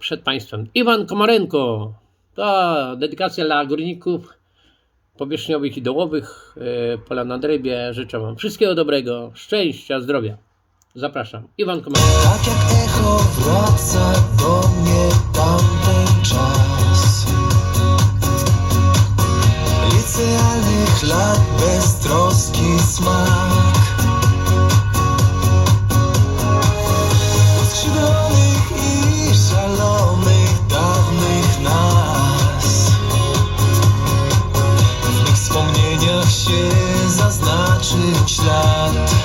przed Państwem. Iwan Komarenko. To dedykacja dla górników powierzchniowych i dołowych. e, Pola na drybie. Życzę Wam wszystkiego dobrego, szczęścia, zdrowia. Zapraszam. Iwan Komarenko. Tak jak echo wraca do mnie tamten czas Licealnych lat beztroski smak zaznaczył ślad